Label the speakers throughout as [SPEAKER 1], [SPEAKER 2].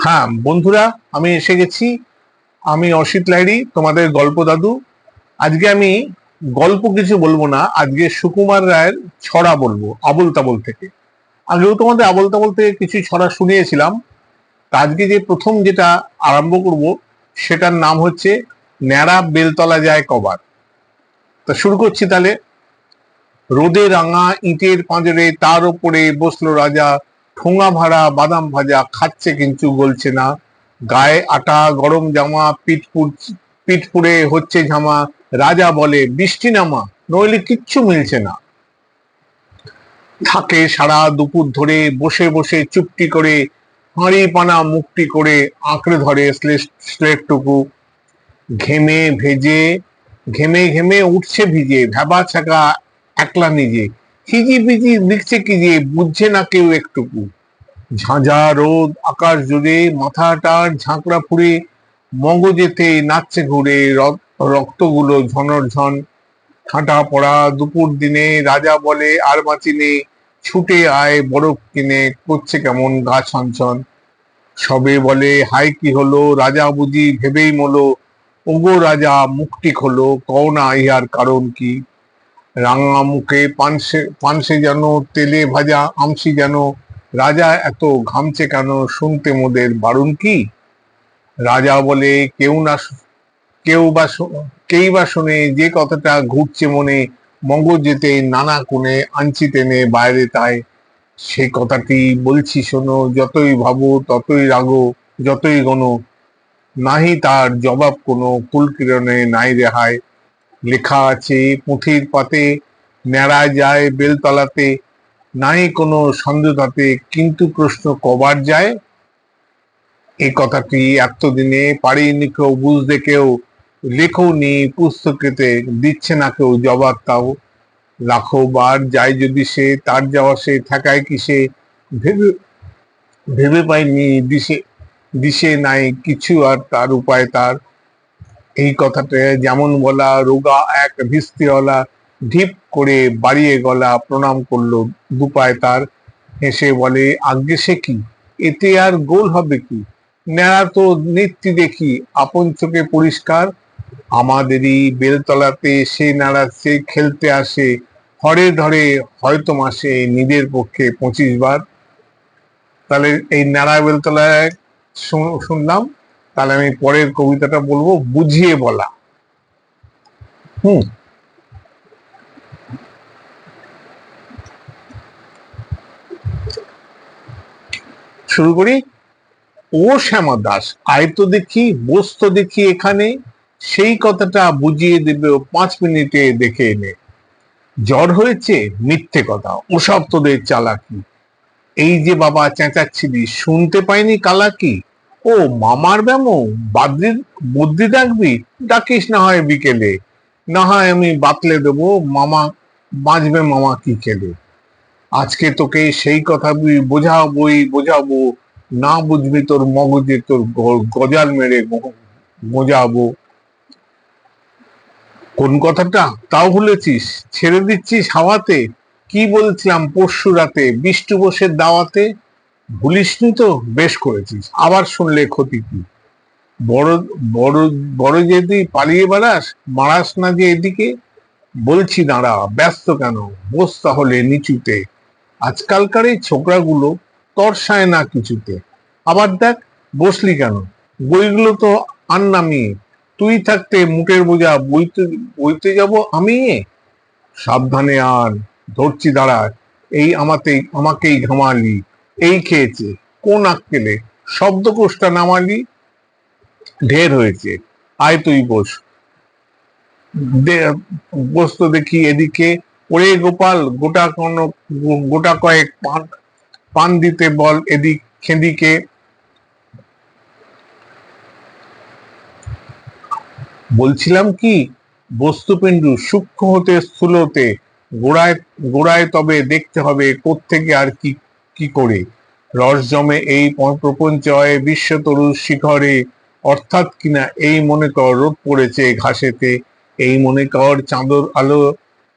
[SPEAKER 1] হ্যাঁ বন্ধুরা, আমি এসে গেছি। আমি অসিত লাইড়ি তোমাদের গল্প দাদু। আজকে আমি গল্প কিছু বলব না, আজকে সুকুমার রায়ের ছড়া বলব আবল তাবল থেকে। আগেও তোমাদের আবল তাবল থেকে কিছু ছড়া শুনিয়েছিলাম। আজকে যে প্রথম যেটা আরম্ভ করব, সেটার নাম হচ্ছে ন্যাড়া বেলতলা যায় কবার। তা শুরু করছি তাহলে। রোদে রাঙা ইটের পাঁজরে তার ওপরে বসল রাজা ঠোঙা ভাড়া, বাদাম ভাজা, খাচ্ছে কিন্তু গলছে না। গায়ে আটা, গরম জামা, পিঠ পুড়- পিঠ পুড়ে হচ্ছে ঝামা। রাজা বলে, বৃষ্টি নামা, নইলে কিচ্ছু মিলছে না। থাকে সারা দুপুর ধরে বসে বসে চুপটি করে, হাঁড়ি পানা মুক্তি করে আঁকড়ে ধরে স্লে- স্লেটটুকু ঘেমে ভেজে, ঘেমে ঘেমে উঠছে ভিজে ভেবা ছাকা একলা নিজে। হিজি বিজি লিখছে কি যে বুঝছে না কেউ একটুকু। ঝাঁঝা রোদ, আকাশ জুড়ে মাথাটার ঝাঁকড়া ফুড়ে, মগজেতে নাচছে ঘুরে, রক- রক্তগুলো ঝনর ঝন ঠাঁটা পড়া, দুপুর দিনে রাজা বলে আর বাঁচিনে ছুটে আয় বরফ কিনে, করছে কেমন গা ছনছন। সবে বলে হাই কি হলো, রাজা বুঝি ভেবেই মলো, ওগো রাজা মুখটি খোলো, কও না ইহার কারণ কি? রাঙা মুখে পানসে পানসে যেন, তেলে ভাজা আমসি যেন। রাজা এত ঘামছে কেন? শুনতে মোদের বারণ কি? রাজা বলে, কেউ না কেউ বা কেই বা শুনে, যে কথাটা ঘুরছে মনে মগজেতে নানা কোণে আনছি টেনে বাইরে তাই। সে কথাটি বলছি শোনো, যতই ভাবো, ততই রাগো, যতই গণো। নাহি তার জবাব কোনো কুলকিরণে নাই রেহাই লেখা আছে, পুঁথির পাতে ন্যাড়া যায় বেলতলাতে, নাই কোনো সন্দেহতাতে কিন্তু প্রশ্ন কবার যায়? এই কথাটি এতদিনে পারিনি কেউ, বুঝতে কেউ? লেখনি পুস্তকেতে, দিচ্ছে না কেউ জবাব তাও? লাখো বার যায় যদি সে, তার যাওয়া সে থাকায় কি সে? ভেবে ভেবে পাইনি দিশে দিশে নাই কিছু আর তার উপায় তার। এই কথাটা যেমন বলা, রোগা এক ভিস্তিওয়ালা ঢিপ করে বাড়িয়ে গলা প্রণাম করল দুপায় তার। হেসে বলে, আজ্ঞে সে কি? এতে আর গোল হবে কি? ন্যাড়া তো নেত্রী দেখি, আপন চোখে পরিষ্কার। আমাদেরই বেলতলাতে সে নাড়া সে খেলতে আসে। হরে ধরে হয়তো মাসে নিজের পক্ষে পঁচিশ বার। তাহলে এই ন্যাড়া বেলতলায় শুন- শুনলাম। তাহলে আমি পরের কবিতাটা বলব, বুঝিয়ে বলা। হুম। শুরু করি। ও শ্যামা দাস, আয় তো দেখি, বস তো দেখি এখানে, সেই কথাটা বুঝিয়ে দেবে ও পাঁচ মিনিটে দেখে এনে। জ্বর হয়েছে, মিথ্যে কথা, ওসব তোদের চালাকি। এই যে বাবা চেঁচাচ্ছিলি, শুনতে পাইনি কালাকি? ও, মামার ব্যামো? বাদ্রি, বুদ্ধি ডাকবি ডাকিস না হয় বিকেলে। না হয় আমি বাতলে দেবো। মামা, বাঁচবে মামা কি খেলে? আজকে তোকে সেই কথা বোঝাবই, বোঝাবো। না বুঝবি তোর মগজে তোর গজাল মেরে গোজাবো কোন কথাটা? তাও ভুলেছিস? ছেড়ে দিচ্ছিস হাওয়াতে? কি বলছিলাম পরশু রাতে? বিষ্টু বসের দাওয়াতে? ভুলিসনি তো বেশ করেছিস, আবার শুনলে ক্ষতি কি? বড় বড় বড় যদি পালিয়ে বেড়াস, মারাস না যে এদিকে, বলছি দাঁড়া, ব্যস্ত কেন? বস তাহলে নিচুতে। আজকালকার এই ছোকরাগুলো তরসায় না কিছুতে। আবার দেখ, বসলি কেন? বইগুলো তো আর নামিয়ে। তুই থাকতে মুখের বোঝা, বইতে বইতে যাব আমি? সাবধানে আর ধরছি দাঁড়া, এই আমাতে আমাকেই ঘামালি। এই খেয়েছে, কোন আক্কেলে শব্দকোষটা নামালি, ঢের হয়েছে। আয় তুই বস। দে- বস তো দেখি এদিকে, ওরে গোপাল, গোটা কোন, গোটা কয়েক পান পান দিতে বল এদিক খেদিকে। বলছিলাম কি বস্তুপিণ্ডু সূক্ষ্ম হতে, স্থূল হতে, গোড়ায় গোড়ায় তবে দেখতে হবে কোত্থেকে আর কি কি করে। রস জমে এই প্রপঞ্চয়ে বিশ্বতরু শিখরে। অর্থাৎ কিনা এই মনে কর রোদ পড়েছে ঘাসেতে, এই মনে কর চাঁদর আলো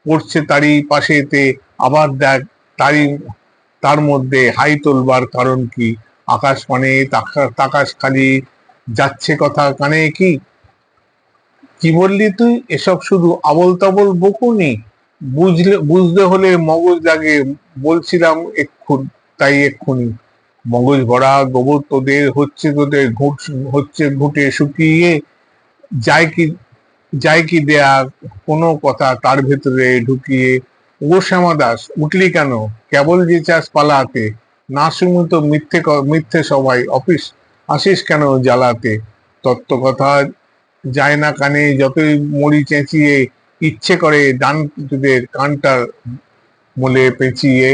[SPEAKER 1] পড়ছে তারই পাশেতে, আবার দেখ তারই তার মধ্যে হাই তোলবার কারণ কি? আকাশ পানে তাকাশ খালি যাচ্ছে কথা কানে কি? কি বললি তুই? এসব শুধু আবল তাবল বকুনি? বুঝলে, বুঝতে হলে মগজ লাগে বলছিলাম এক্ষুন, তাই এক্ষুনি। মগজ ভরা গোবর তোদের হচ্ছে তোদের ঘুট, হচ্ছে ঘুটে শুকিয়ে যায় কি যায় কি দেয়া কোনো কথা তার ভেতরে ঢুকিয়ে। ও শ্যামা দাস, উঠলি কেন? কেবল যে চাস পালাতে। না শুনি তো মিথ্যে মিথ্যে সবাই। অফিস আসিস কেন জ্বালাতে? তত্ত্ব কথা যায় না কানে, যতই মরি চেঁচিয়ে ইচ্ছে করে ডান তোদের কানটা মলে পেঁচিয়ে।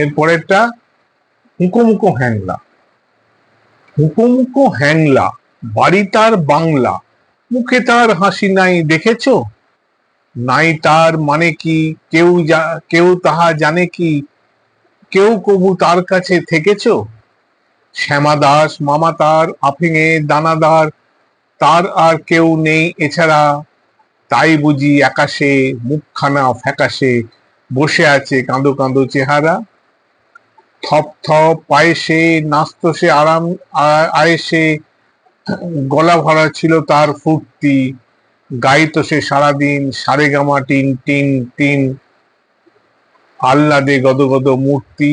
[SPEAKER 1] এরপরেরটা হুকুমুকো হ্যাংলা। হুকুমুকো হ্যাংলা, বাড়ি তার বাংলা। মুখে তার হাসি নাই, দেখেছ? নাই তার মানে কি? কেউ কেউ তাহা জানে কি? কেউ কবু তার কাছে থেকেছ? শ্যামা দাস, মামা তার, আফিঙে দানাদার তার আর কেউ নেই এছাড়া। তাই বুঝি আকাশে মুখখানা ফ্যাকাশে বসে আছে কাঁদো কাঁদো চেহারা। থপ থপ পায়েসে নাচত, সে আরাম আয়েসে গলা ভরা ছিল তার ফুর্তি। গাইত সে সারাদিন, সারে গামা, টিন টিন টিন, আহ্লাদে গদ গদ মূর্তি।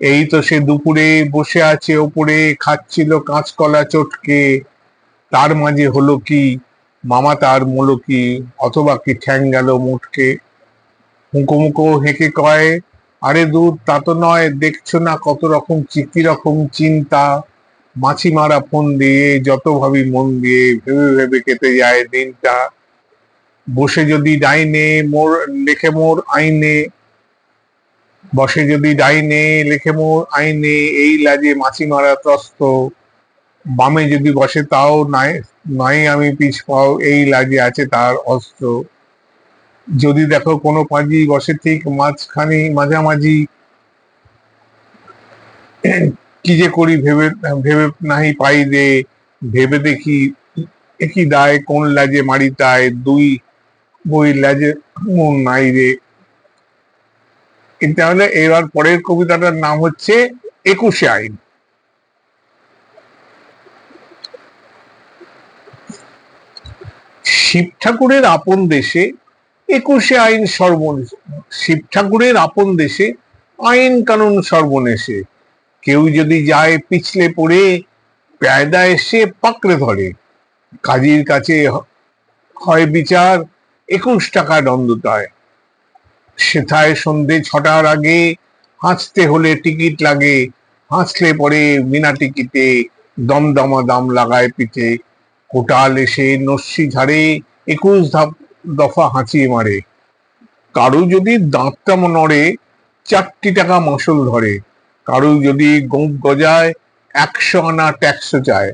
[SPEAKER 1] এই তো সে দুপুরে বসে আছে ওপরে, খাচ্ছিল কাঁচকলা চটকে। তার মাঝে হলো কি? মামা তার কি অথবা কি ঠ্যাং গেল মুটকে। মুখো মুখো হেঁকে কয় আরে দূর, তা তো নয়, দেখছ না কত রকম চিকি রকম চিন্তা? মাছি মারা ফোন দিয়ে, যত ভাবি মন দিয়ে, ভেবে ভেবে কেটে যায় দিনটা। বসে যদি ডাইনে মোর, লেখে মোর আইনে। বসে যদি ডাইনে, লেখে মোর আইনে, এই লাজে মাছি মারা ত্রস্ত। বামে যদি বসে, তাও নাই নাই আমি পিছ পাও, এই লাজে আছে তার অস্ত্র। যদি দেখো কোনো পাঁজি বসে ঠিক মাঝখানে মাঝামাঝি, কি যে করি ভেবে ভেবে নাহি পাই রে ভেবে দেখি একই দায় কোন লাজে মারি তাই দুই বই লাজে মন নাই রে। কিন্তু তাহলে এবার পরের কবিতাটার নাম হচ্ছে একুশে আইন। শিব ঠাকুরের আপন দেশে একুশে আইন সর্বনেশে শিব ঠাকুরের আপন দেশে আইন কানুন সর্বনেশে। কেউ যদি যায় পিছলে পড়ে, প্যায়দা এসে পাকড়ে ধরে। কাজীর কাছে হয় বিচার, একুশ টাকা দণ্ডতায় সেথায় সন্ধে ছটার আগে হাঁচতে হলে টিকিট লাগে। হাঁচলে পরে বিনা টিকিটে দমদমা দাম লাগায় পিঠে। কোটাল এসে নস্যি ঝাড়ে, একুশ ধাপ দফা হাঁচিয়ে মারে। কারু যদি দাঁতটা নড়ে, চারটি টাকা মাসুল ধরে। কারু যদি গোপ গজায়, একশো আনা ট্যাক্স চায়।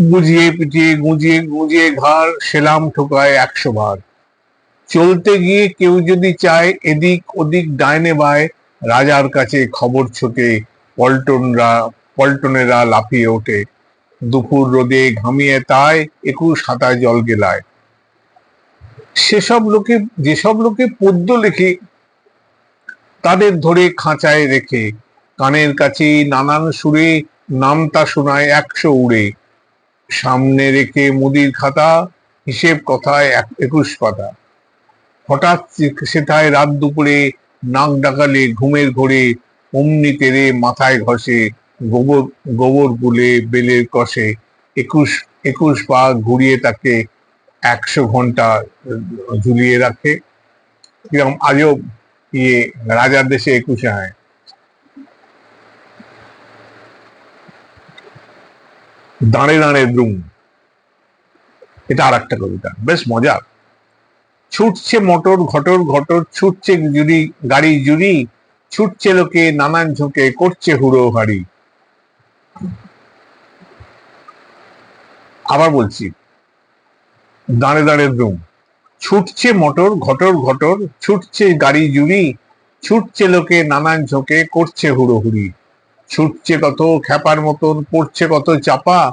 [SPEAKER 1] বুঝিয়ে পিটিয়ে, গুঁজিয়ে গুঁজিয়ে ঘাড় সেলাম ঠোকায় একশো বার চলতে গিয়ে কেউ যদি চায়, এদিক ওদিক ডাইনে বায়। রাজার কাছে খবর ছোটে, পল্টনরা, পল্টনেরা লাফিয়ে ওঠে। দুপুর রোদে ঘামিয়ে তাই একুশ হাতায় জল গেলায়। সেসব লোকে, যেসব লোকে পদ্য লেখে, তাদের ধরে খাঁচায় রেখে, কানের কাছে নানান সুরে নামতা শোনায় একশো উড়ে। সামনে রেখে মুদির খাতা, হিসেব কথায় এক একুশ পাতা। হঠাৎ সেথায় রাত দুপুরে নাক ডাকালে ঘুমের ঘোরে, অমনি তেরে মাথায় ঘষে, গোবর গোবর গুলে বেলের কষে, একুশ একুশ পা ঘুরিয়ে তাকে একশো ঘণ্টা ঝুলিয়ে রাখে। কীরকম আজও ইয়ে রাজার দেশে একুশে হয়। দাঁড়ে দাঁড়ে দ্রুম। এটা আর একটা কবিতা। বেশ মজার ছুটছে মোটর, ঘটর ঘটর, ছুটছে জুড়ি গাড়ি জুড়ি, ছুটছে লোকে নানান ঝুঁকে, করছে হুড়ো হাড়ি। আবার বলছি দাঁড়ে দাঁড়ে দ্রুম ছুটছে মোটর, ঘটর ঘটর, ছুটছে গাড়ি জুড়ি, ছুটছে লোকে নানান ঝোঁকে, করছে হুড়োহুড়ি। ছুটছে কত খ্যাপার মতন, পড়ছে কত চাপা।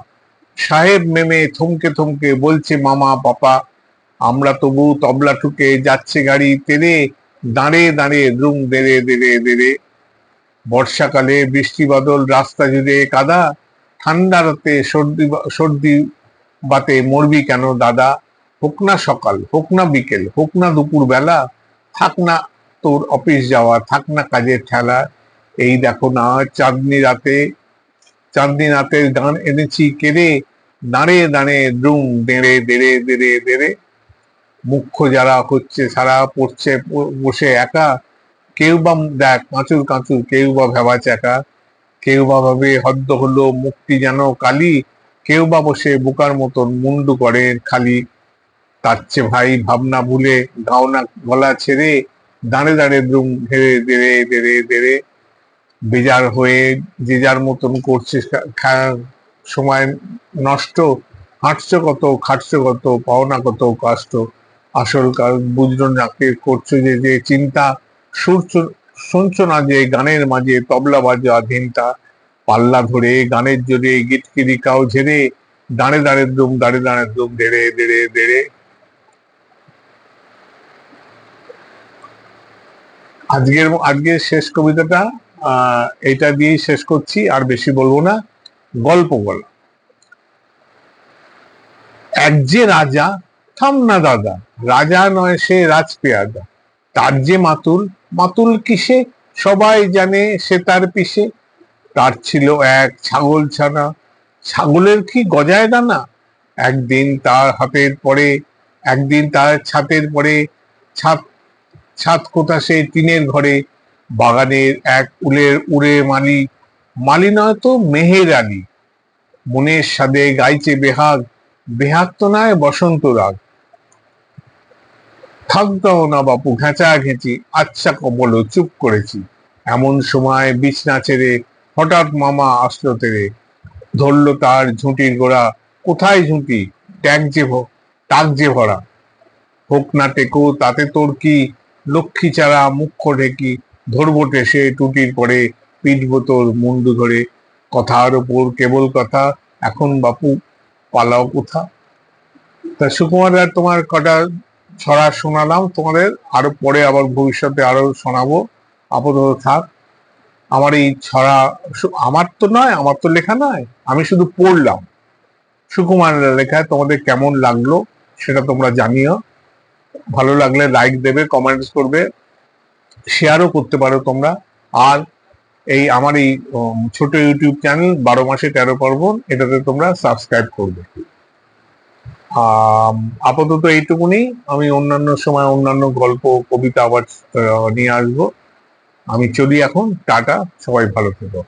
[SPEAKER 1] সাহেব মেমে থমকে থমকে বলছে, মামা, পাপা, আমরা তবু তবলা ঠুকে যাচ্ছে গাড়ি তেরে, দাঁড়ে দাঁড়ে দ্রুম দেড়ে দেড়ে দেড়ে। বর্ষাকালে বৃষ্টি বাদল, রাস্তা জুড়ে কাদা, ঠান্ডা রাতে সর্দি সর্দি বাতে মরবি কেন দাদা? হোক না সকাল, হোক না বিকেল, হোক না দুপুর বেলা, থাক না তোর অফিস যাওয়া, থাক না কাজের ঠেলা, এই দেখো না, চাঁদনি রাতে, চাঁদনি রাতের গান এনেছি কেড়ে, দাঁড়ে দাঁড়ে দ্রুম দেড়ে দেড়ে দেড়ে দেড়ে। মুখ্য যারা হচ্ছে, সারা পড়ছে, বসে একা, কেউ বা দেখ, কাঁচুর কাঁচুর, কেউ বা ভেবা চাকা কেউ বা ভাবে হদ্দ হলো, মুক্তি যেন কালি, কেউ বা বসে বোকার মতন মুন্ডু করে খালি। তার চেয়ে ভাই ভাবনা ভুলে গাওনা গলা ছেড়ে, দাঁড়ে দাঁড়ে দ্রুম ধেড়ে দেড়ে দেড়ে দেড়ে বেজার হয়ে যে যার মতন করছে সময় নষ্ট, হাঁটছো কত, খাটছো কত, পাওনা কত, কষ্ট। আসল বুঝলো নাকে করছ যে যে চিন্তা শুনছো শুনছো না যে গানের মাঝে, তবলা বাজা ধিনটা পাল্লা ধরে গানের জোরে গিটকিরি কাউ ঝেড়ে, দাঁড়ে দাঁড়ে দুম দাঁড়ে দাঁড়ে দুম দেড়ে দেড়ে দেড়ে আজকের আজকের শেষ কবিতাটা এটা দিয়েই শেষ করছি, আর বেশি বলব না, গল্প বলা। এক যে রাজা, থাম না দাদা, রাজা নয় সে রাজপেয়াদা। তার যে মাতুল মাতুল কিসে? সবাই জানে সে তার পিসে। তার ছিল এক ছাগল ছানা, ছাগলের কি গজায় দানা? একদিন তার হাতের পরে, একদিন তার ছাতের পরে ছাদ ছাদ কোথা সে টিনের ঘরে, বাগানের এক উলের উড়ে মালি মালি নয় তো মেহের আলী মনের সাদে গাইছে বেহাগ বেহাগ তো নয় বসন্ত রাগ। থাকতাও না বাপু, ঘেঁচা ঘেঁচি আচ্ছা বলো চুপ করেছি। এমন সময় বিছনা ছেড়ে হঠাৎ মামা আসলো তেরে। ধরলো তার ঝুঁটির গোড়া, কোথায় ঝুঁটি? ট্যাগ যে টাক যে ভরা। হোক না টেকো, তাতে তোর কি লক্ষ্মী চারা, মুখ্য ঢেকি ধরবো টেসে টুটির পরে পিটবো তোর মুন্ডু ধরে। কথার ওপর কেবল কথা, এখন বাপু, পালাও কোথা? তা সুকুমার রায় তোমার কটা ছড়া শোনালাম, তোমাদের আরও পরে আবার ভবিষ্যতে আরও শোনাবো। আপাতত থাক, আমার এই ছড়া আমার তো নয়, আমার তো লেখা নয়, আমি শুধু পড়লাম। সুকুমারের লেখা তোমাদের কেমন লাগল, সেটা তোমরা জানিও। ভালো লাগলে লাইক দেবে কমেন্টস করবে শেয়ারও করতে পারো তোমরা। আর এই আমার এই ছোট ইউটিউব চ্যানেল বারো মাসে তেরো পার্বণ, এটাতে তোমরা সাবস্ক্রাইব করবে। আপাতত এইটুকুনি। আমি অন্যান্য সময় অন্যান্য গল্প, কবিতা আবার নিয়ে আসব। আমি চলি এখন। টাটা। সবাই ভালো থেকো।